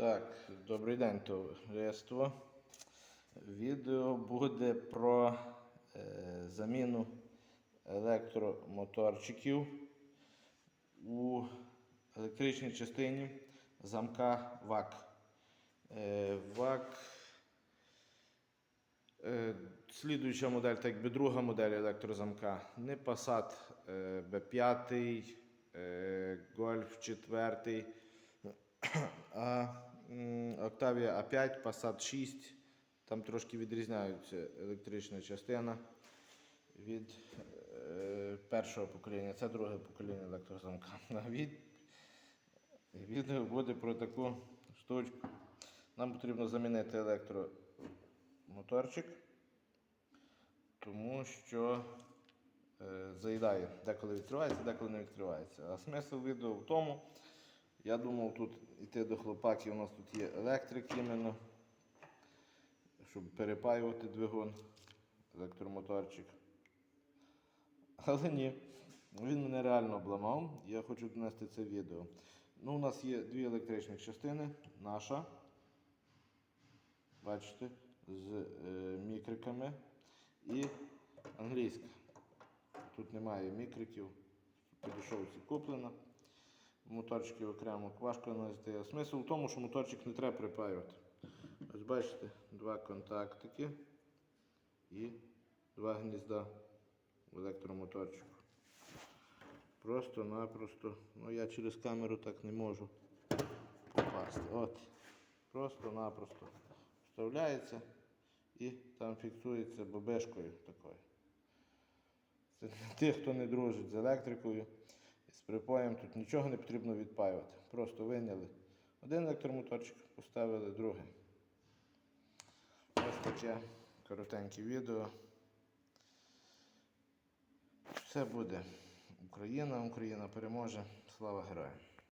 Так, добрий день, товариство. Відео буде про е, заміну електромоторчиків у електричній частині замка ВАК. Е, ВАК Е, Слідуюча модель, так якби друга модель електрозамка. Не Passat е, B5, е, Golf 4, а м, Octavia A5, Passat 6. Там трошки відрізняються електрична частина від е, першого покоління. Це друге покоління електрозамка. Від, відео буде про таку штучку. Нам потрібно замінити електромоторчик, тому що е, заїдає, деколи відкривається, деколи не відкривається. А смисл відео в тому, я думав тут йти до хлопаків, у нас тут є електрик іменно, щоб перепаювати двигун, електромоторчик. Але ні, він мене реально обламав. Я хочу донести це відео. Ну, у нас є дві електричні частини. Наша. Бачите, з е, мікриками. І англійська. Тут немає мікриків. Підійшовці куплена. Моторчики окремо важко нанести. Смисл в тому, що моторчик не треба припаювати. Ось бачите, два контактики і два гнізда в електромоторчику. Просто-напросто. Ну я через камеру так не можу попасти. От. Просто-напросто вставляється і там фіксується бобешкою такою. Це для тих, хто не дружить з електрикою припоєм, тут нічого не потрібно відпаювати. Просто виняли один електромоторчик, поставили другий. Ось таке коротеньке відео. Все буде Україна, Україна переможе. Слава героям!